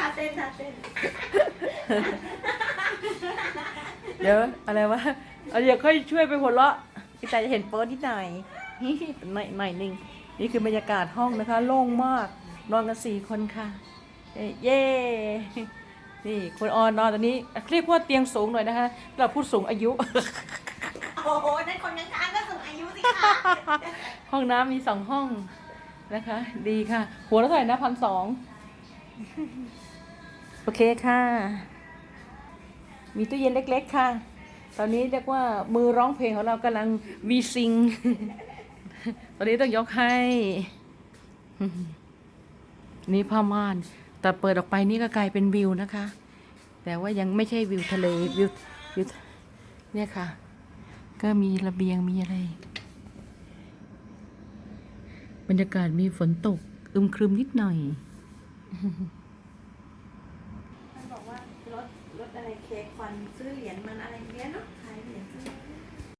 ท่าเต้นท่าเต้นเดี๋ยวอะไรวะเอาเดี๋ยวค่อยช่วยไปหัวเราะพี่แต่จะเห็นโป๊นิดหน่อยหน่อยหน่อยหนึ่งนี่คือบรรยากาศห้องนะคะ โล่งมากนอนกันสี่คนค่ะเอ้ยเย่นี่คุณออนนอนตอนนี้เรียกว่าเตียงสูงหน่อยนะคะเราพูดสูงอายุโอ้โหนั่นคนข้างๆก็สูงอายุสิคะห้องน้ำมีสองห้องนะคะ ดีค่ะ หัวละเท่าไหร่นะพันสอง โอเคค่ะ มีตู้เย็นเล็ก ๆ ค่ะ ตอนนี้เรียกว่ามือร้องเพลงของเรากำลังวีซิง ตอนนี้ต้องยกให้ นี่ผ้าม่าน แต่เปิดออกไปนี่ก็กลายเป็นวิวนะคะ แต่ว่ายังไม่ใช่วิวทะเลวิววิวเนี่ยค่ะ ก็มีระเบียงมีอะไร บรรยากาศมีฝนตกอึมครึมนิดหน่อย มันบอกว่ารถรถอะไรเค้กควันซื้อเหรียญมันอะไรเนี้ยเนาะขายเหรียญซื้อ